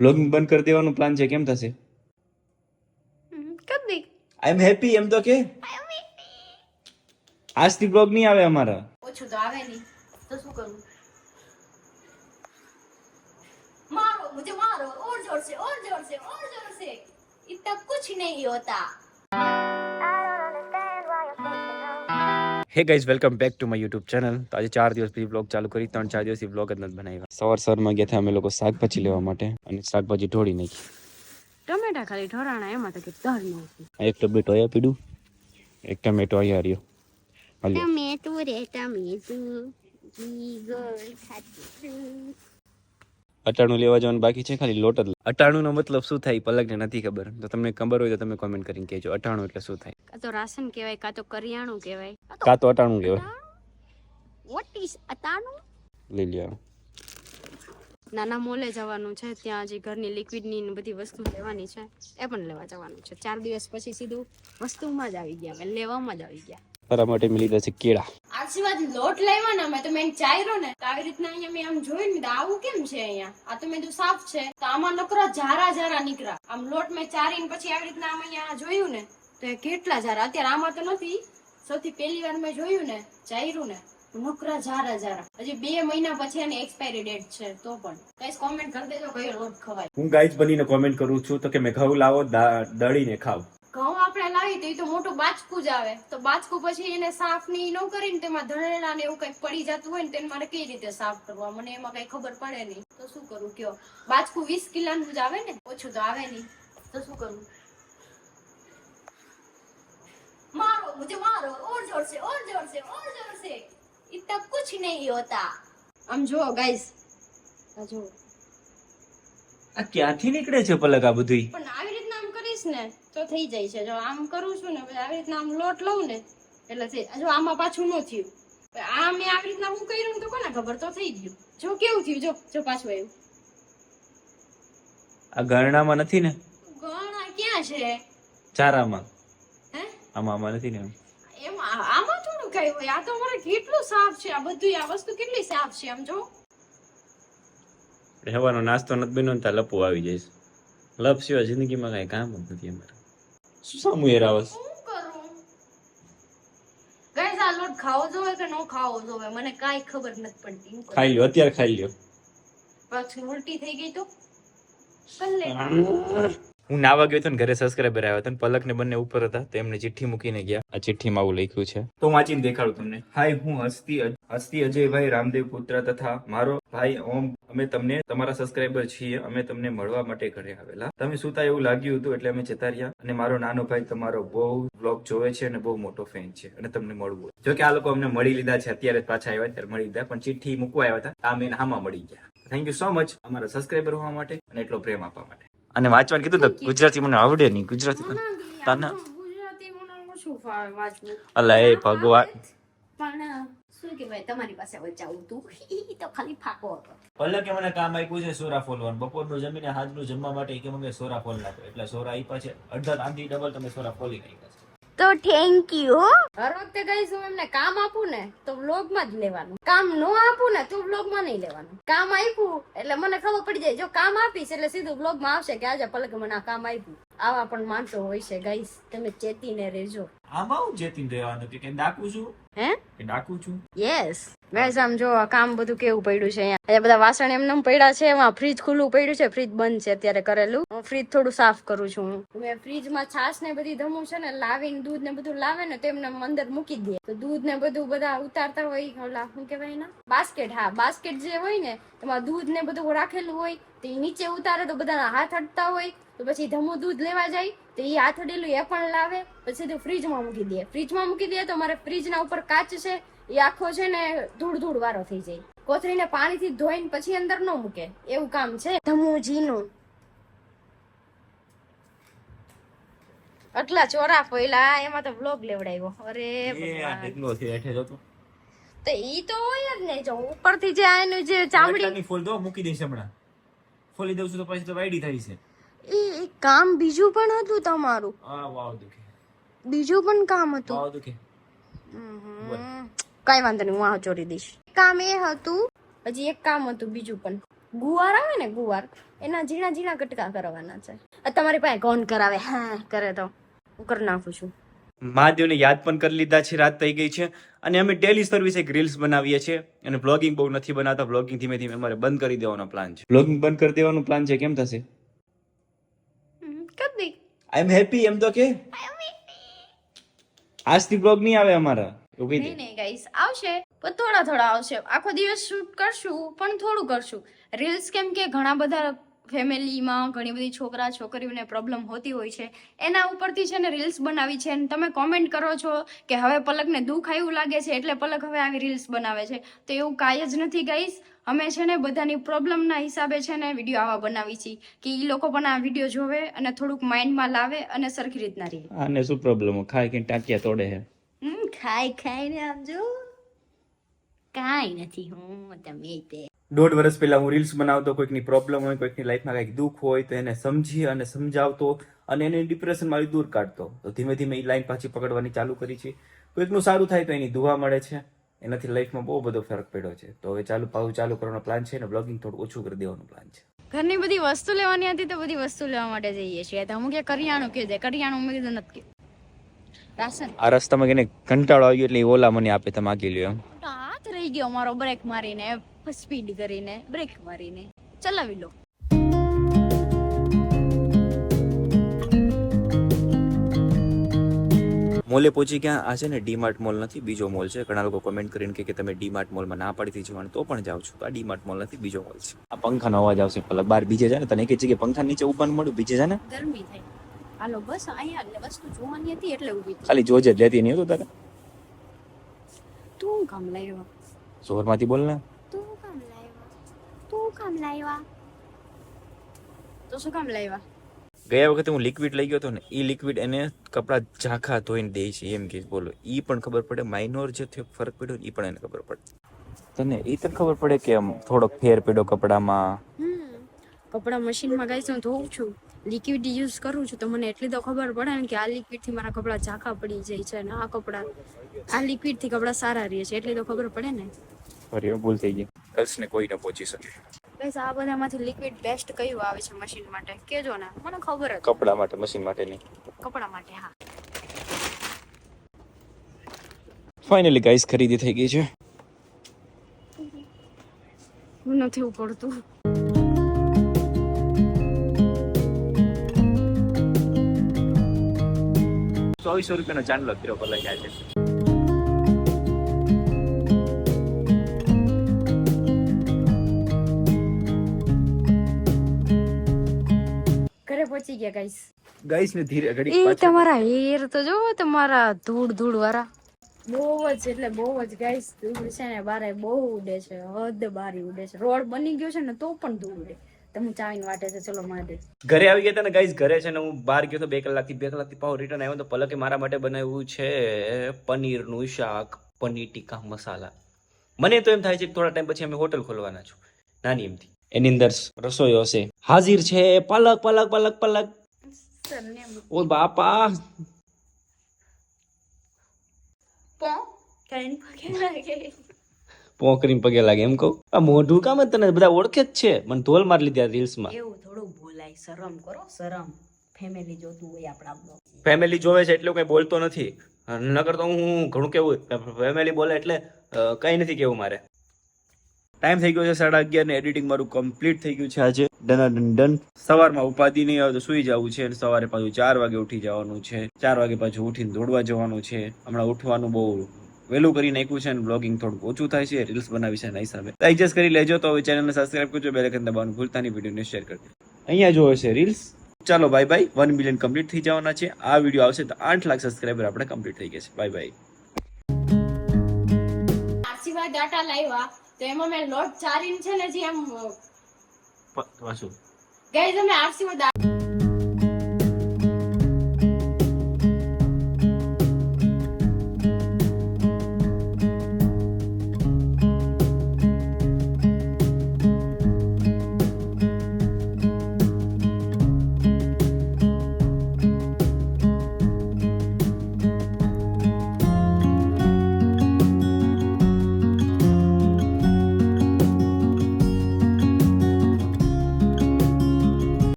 Vlogging બંધ કરી દેવાનો પ્લાન છે. કેમ થશે? કરી આઈ એમ હેપી એમ તો કે. આજથી વ્લોગ નહીં આવે અમારા. ઓછું તો આવે નહીં. તો શું કરું? મારો મુજે મારો ઓર જોર સે ઓર જોર સે ઓર જોર સે ઇતના કુછ નહીં હોતા. Hey guys welcome back to my YouTube channel તો આજે ચાર દિવસ પછી બ્લોગ ચાલુ કરી ત્રણ ચાર દિવસથી બ્લોગ જ નથી બનાવ્યા. સવાર સવારમાં ગયા હતા અમે લોકો શાકભાજી લેવા માટે અને શાકભાજી ઢોળી નાખી. ટમેટા ખાલી ઢોરાણા એમાં તો કે દર નથી. એક ટમેટો અહીંયા પીડું એક ટમેટો અહીંયા રહ્યો. ટમેટો રે ટમેટો જીગર ખાતું અટાણું લેવા જવાનું બાકી છે ખાલી લોટ જ અટાણું નો મતલબ શું થાય પલકને નથી ખબર. તો તમને ખબર હોય તો તમે કોમેન્ટ કરીને કહેજો. અટાણું એટલે શું થાય? કાં તો રાશન કહેવાય કાં તો કરિયાણું કહેવાય. કાં તો અટાણું કહેવાય. વોટ ઇઝ અટાણું? લઈ લ્યો નાના મોલે જવાનું છે ત્યાં હજી ઘરની લિક્વિડની ને બધી વસ્તુ લેવાની છે એ પણ લેવા જવાનું છે. ચાર દિવસ પછી સીધું વસ્તુમાં જ આવી ગયા લેવામાં જ આવી ગયા. તારા માટે મેં લીધા છે કેળા. આશીર્વાદ લોટ લાવ્યા ને મેં તો મેં ચાયરો ને આવી રીતના અહીંયા મેં આમ જોયું ને આવું કેમ છે અહીંયા? આ તો મેં સાફ છે. તો આમાં નકરા જારા જારા નીકળ્યા. આમ લોટ મેં ચારીને પછી આવી રીતના આમ અહીંયા જોયું ને, તો એ કેટલા જારા અત્યારે આમાં તો નથી. સૌથી પહેલી વાર મેં જોયું ને, ચાયરું ને નકરા જારા જારા હજી બે મહિના પછી એની એક્સપાયરી ડેટ છે, તો પણ. કઈ કોમેન્ટ કરી દેજો, કયો લોટ ખવાય. હું ગાઈઝ બનીને કોમેન્ટ કરું છું, તો કે મેં ઘઉં લાવો દળીને ખાવ. તો એ તો મોટું બાચકું જ આવે. તો બાચકું પછી એને સાફ ને ન કરીને તેમાં ધણેડા ને એવું કઈ પડી જતું હોય ને તેને મારે કઈ રીતે સાફ કરવા? મને એમાં કઈ ખબર પડે નહીં. તો શું કરું? કયો? બાચકું વીસ કિલાનું જ આવે ને? ઓછું તો આવે નહીં. તો શું કરું? મારો મુજે મારો. ઓર જોર સે ઓર જોર સે ઓર જોર સે ઇતના કુછ નહીં હોતા. આમ જો ગાઈસ આ જો આ ક્યાંથી નીકળે છે પલક આ બધું? પણ આવી કરીશ ને તો થઈ જાય છે. જો આમ કરું છું ને આવી રીતના આમ લોટ લઉં ને એટલે થઈ જો આમાં પાછું ન થયું. આ મેં આવી રીતના હું કર્યું ને તો કોને ખબર? તો થઈ ગયું. જો કેવું થયું જો જો પાછું આવ્યું. આ ગરણામાં નથી ને? ગરણા ક્યાં છે? ચારામાં. હે? આમાં આમાં નથી ને એમ? આમાં થોડું કઈ હોય. આ તો મારે કેટલું સાફ છે. આ બધું આ વસ્તુ કેટલી સાફ છે આમ જો. રહેવાનો નાસ્તો નથી બન્યો ને ત્યાં લપુ આવી જઈશ. લપ સિવાય જિંદગીમાં કઈ કામ જ નથી અમારે શું સામું આવસ શું આ લોટ ખાવો જોવે કે નો ખાવો જોવે મને કાંઈ ખબર નથી પડતી. ખાઈ લ્યો અત્યારે ખાઈ લ્યો. પછી ઉલટી થઈ ગઈ તો? હું નાવા ગયો હતો ને ઘરે સબસ્ક્રાઈબર આવ્યો હતો પલક ને બંને ઉપર હતા તો એમને ચિઠ્ઠી મૂકીને ગયા. આ ચિઠ્ઠીમાં આવું લખ્યું છે. તો વાંચીને દેખાડું તમને. હાય હું હસ્તી હસ્તી અજયભાઈ રામદેવ પુત્ર તથા મારો ભાઈ ઓમ. અમે તમને તમારા સબસ્ક્રાઈબર છીએ. અમે તમને મળવા માટે ઘરે આવેલા. તમે સુતા એવું લાગ્યું હતું એટલે અમે જતા રહ્યા. અને મારો નાનો ભાઈ તમારો બહુ બ્લોગ જોવે છે અને બહુ મોટો ફેન છે અને તમને મળવું જો કે આ લોકો અમને મળી લીધા છે. અત્યારે પાછા આવ્યા ત્યારે મળી લીધા. પણ ચિઠ્ઠી મૂકવા આવ્યા હતા. આ મેં હામાં મળી ગયા. થેન્ક યુ સો મચ અમારા સબસ્ક્રાઈબર હોવા માટે અને એટલો પ્રેમ આપવા માટે. અને વાંચવાનું કીધું તો ગુજરાતી મને આવડે નહીં. ગુજરાતી તને. ગુજરાતી મને ઓછું અલા એ ભગવાન. પણ શું કહેવાય તમારી પાસે વચાવું તું? ઈ તો ખાલી ફાકો હતો. પલકે મને કામ આપ્યું છે સોરા ફોલવાનું. બપોરનું જમીને હાજનું જમવા માટે કે મને સોરા ફોલ નાખો એટલે સોરા આપ્યા છે. અડધા આંધી ડબલ તમે સોરા ફોલી નાખ્યા છે. તો થેન્ક યુ હર વખતે કહીશ હું એમને કામ આપું ને તો વ્લોગમાં જ લેવાનું. કામ નો આપું ને તો વ્લોગમાં નહીં લેવાનું. કામ આપ્યું એટલે મને ખબર પડી જાય. જો કામ આપીશ એટલે સીધું વ્લોગમાં આવશે કે આજે પલક મને આ કામ આપ્યું. આવા પણ માણસો હોય છે ગાઈસ તમે ચેતીને રહેજો. આમાં હું ચેતી રહેવાનું કે ડાકું છું? હે? કે ડાકું છું. યસ ગાઈસ આમ જો આ કામ બધું કેવું પડ્યું છે અહીંયા? અહીંયા બધા વાસણ એમને એમ પડ્યા છે એમાં ફ્રીજ ખુલ્લું પડ્યું છે ફ્રીજ બંધ છે અત્યારે કરેલું. હું ફ્રીજ થોડું સાફ કરું છું હું. મેં ફ્રીજમાં છાશ ને બધી ધમું છે ને લાવીને દૂધ ને બધું લાવે ને તો એમને અંદર મૂકી દે. તો દૂધ ને બધું બધા ઉતારતા હોય ઓલા શું કહેવાય ના બાસ્કેટ હા બાસ્કેટ જે હોય ને એમાં દૂધ ને બધું રાખેલું હોય તો નીચે ઉતારે તો બધાના હાથ અડતા હોય તો પછી ધમું દૂધ લેવા જાય તો એ આથડેલું એ પણ લાવે પછી તે ફ્રીજમાં મૂકી દે. ફ્રીજમાં મૂકી દે તો મારે ફ્રીજના ઉપર કાચ છે એ આખો છે ને ધૂળ ધૂળ વાળો થઈ જાય. કોથળીને પાણીથી ધોઈને પછી અંદર ન મૂકે. એવું કામ છે? ધમુજીનું. આટલા ચોરા ફોયલા એમાં તો વ્લોગ લેવડાવ્યો. અરે તો ઈ તો હોય જ ને જો ઉપરથી જે આ એનું જે ચામડી ફૂલ દો મૂકી દઈશ હમણાં. ફોલી દઉં છું તો પછી તો વાયડી થઈ છે. ઈ કામ બીજું પણ હતું તમારું? આ વાવ દુખે. બીજું પણ કામ હતું? વાવ દુખે. કઈ વાંધો નહીં હું આ ચોરી દઈશ. કામ એ હતું હજી એક કામ હતું બીજું પણ. ગુવાર આવે ને ગુવાર એના ઝીણા ઝીણા કટકા કરવાના છે. તમારી પાસે કોણ કરાવે. હા કરે તો. હું કરી નાખું છું. મહાદેવને યાદ પણ કરી લીધા છે રાત થઈ ગઈ છે. અને અમે ડેલી સર્વિસ એક રીલ્સ બનાવીએ છીએ. અને બ્લોગિંગ બહુ નથી બનાવતા બ્લોગિંગ ધીમે ધીમે અમારે બંધ કરી દેવાનો પ્લાન છે. બ્લોગિંગ બંધ કરી દેવાનો પ્લાન છે કેમ થશે? કદી આઈ એમ હેપી એમ તો કે. આજથી બ્લોગ નહીં આવે અમારા. એવું નહીં નહીં ગાઈસ આવશે. પણ થોડા થોડા આવશે. આખો દિવસ શૂટ કરશું પણ થોડું કરશું. રીલ્સ કેમ કે ઘણા બધા ફેમિલીમાં ઘણી બધી છોકરા છોકરીઓને પ્રોબ્લેમ હોતી હોય છે. એના ઉપરથી છે ને રીલ્સ બનાવી છે અને તમે કોમેન્ટ કરો છો કે હવે પલકને દુઃખ આવ્યું લાગે છે એટલે પલક હવે આવી રીલ્સ બનાવે છે. તો એવું કાંઈ જ નથી ગાઈસ અમે છે ને બધાની પ્રોબ્લેમના હિસાબે છે ને વીડિયો આવા બનાવી છીએ કે એ લોકો પણ આ વીડિયો જોવે અને થોડુંક માઇન્ડમાં લાવે અને સરખી રીતના રહે. આને શું પ્રોબ્લેમ ખાઈ કે ટાંકિયા તોડે હે? હમ ખાઈ ખાઈને આમ જો. કાંઈ નથી હું તમે તે દોઢ વર્ષ પહેલા હું રીલ્સ બનાવતો કોઈકની પ્રોબ્લેમ હોય કોઈકની લાઈફમાં કંઈક દુઃખ હોય તો એને સમજી અને સમજાવતો અને એને ડિપ્રેશનમાંથી દૂર કાઢતો. તો ધીમે ધીમે એ લાઈન પાછી પકડવાની ચાલુ કરી છે. કોઈકનું સારું થાય તો એની દુવા મળે છે. એનાથી લાઈફમાં બહુ બધો ફરક પડ્યો છે. તો હવે ચાલુ પાવું ચાલુ કરવાનો પ્લાન છે અને બ્લોગિંગ થોડું ઓછું કરી દેવાનો પ્લાન છે. ઘરની બધી વસ્તુ લેવાની હતી તો બધી વસ્તુ લેવા માટે જઈએ છીએ. તો અમુક કરિયાણું કીધે કરિયાણું મેં કીધું નથી રાશન. આ રસ્તામાં એને કંટાળો આવ્યો એટલે એ ઓલા મને આપે તમે માગી લ્યો એમ. રહી ગયો મારો બ્રેક મારીને સ્પીડ કરીને બ્રેક મારીને. ચલાવી લો. મોલે પહોંચી ગયા. આ છે ને ડીમાર્ટ મોલ નથી બીજો મોલ છે. ઘણા લોકો કમેન્ટ કરીને કે તમે ડીમાર્ટ મોલમાં ના પાડીથી જવાનું તો પણ જાઉં છું. તો આ ડીમાર્ટ મોલ નથી બીજો મોલ છે. આ પંખાનો અવાજ આવશે પેલા બહાર બીજે જાય ને તને કે છે કે પંખા નીચે ઉપર મળ્યું? બીજે જાય ને ગરમી થાય હાલો બસ અહીંયા એટલે વસ્તુ જોવાની હતી એટલે ઊભી ખાલી જોજે લેતી નહીં હતું તારે. તું કામ લાવ્યો જોરમાંથી બોલ ને તું કામ લાવ્યા તું કામ લાવ્યા તો શું કામ લાવ્યા ગયા વખતે હું લિક્વિડ લઈ ગયો હતો ને એ લિક્વિડ એને કપડાં ઝાંખા ધોઈને દે છે એમ કે બોલો. એ પણ ખબર પડે માઇનોર જે થયો ફરક પડ્યો એ પણ એને ખબર પડે. તને એ તને ખબર પડે કે આમ થોડોક ફેર પડ્યો કપડામાં? કપડાં મશીનમાં ગાઈસ હું ધોઉં છું. લિક્વિડ યુઝ કરું છું તો મને એટલી તો ખબર પડે ને કે આ લિક્વિડથી મારા કપડાં ઝાંખા પડી જાય છે અને આ કપડાં આ લિક્વિડથી કપડાં સારા રહે છે એટલી તો ખબર પડે ને. ફરી ભૂલ થઈ ગઈ. ગર્લ્સને કોઈ ન પહોંચી શકે. ગાઈસ આ બધામાંથી લિક્વિડ બેસ્ટ કયું આવે છે મશીન માટે? કેજો ને મને ખબર છે. કપડા માટે મશીન માટે નહીં. કપડાં માટે હા. ફાઇનલી ગાઈસ ખરીદી થઈ ગઈ છે. હું નથી ઉપડતું. ચોવીસો રૂપિયાનો ચાંદલો કિલો પર લઈ જાય છે ઘરે પહોંચી ગયા ગાઈસ ગાઈસ ને ધીરે ઘડી એ તમારા હેર તો જો તમારા ધૂળ ધૂળ વાળા બહુ જ એટલે બહુ જ ગાઈસ ધૂળ છે ને બારે બહુ ઉડે છે હદ બારી ઉડે છે. રોડ બની ગયો છે ને તો પણ ધૂળ ઉડે. તમે ચાવીને વાટે છે ચલો મારે ઘરે આવી ગયા ને ગાઈઝ ઘરે છે ને હું બહાર ગયો તો બે કલાકથી બે કલાકથી પાવ રિટર્ન આવ્યો તો પલકે મારા માટે બનાવ્યું છે પનીરનું શાક પનીર ટીકા મસાલા. મને તો એમ થાય છે કે થોડા ટાઈમ પછી અમે હોટલ ખોલવાના છું. નાની એમથી. એની અંદર રસોઈ હશે. હાજર છે પલક પલક પલક પલક. ઓ બાપા. પો. લાગે. પોકરીને પગે લાગે. એમ કહું આ મોઢું કામ જ તને બધા ઓળખે જ છે. મને ધોલ મારી લીધી આ રીલ્સમાં. એવું થોડું બોલાય શરમ કરો શરમ. ફેમિલી જોતું હોય આપણા ફેમિલી જોવે છે એટલે કઈ બોલતો નથી. નગર તો હું ઘણું કેવું ફેમિલી બોલે એટલે કઈ નથી કેવું મારે. ટાઈમ થઈ ગયો છે સાડા અગિયાર ને એડિટિંગ મારું કમ્પ્લીટ થઈ ગયું છે આજે. Done done. સવારમાં ઉપાધિ નહીં આવે તો સુઈ જવું છે અને સવારે પાછું ચાર વાગે ઉઠી જવાનું છે. ચાર વાગે પાછું ઉઠીને દોડવા જવાનું છે. હમણાં ઉઠવાનું બહુ વહેલું કરી નાખ્યું છે અને બ્લોગિંગ થોડું ઓછું થાય છે રીલ્સ બનાવી છે એના હિસાબે. એડજસ્ટ કરી લેજો તો હવે ચેનલને સબસ્ક્રાઇબ કરજો બે લેખન દબાવવાનું ભૂલતા નહીં વિડીયોને શેર કરજો. અહીંયા જોવે છે રીલ્સ ચાલો bye bye one million complete થઈ જવાના છે. આ વીડિયો આવશે તો આઠ લાખ સબસ્ક્રાઇબર આપણે કમ્પ્લીટ થઈ ગયા છે. બાય બાય આશીર્વાદ ડાટા લાવ્યા તો એમાં મેં લોટ ચારીને છે ને જે એમ પાછું. ગઈ તમે આશીર્વાદ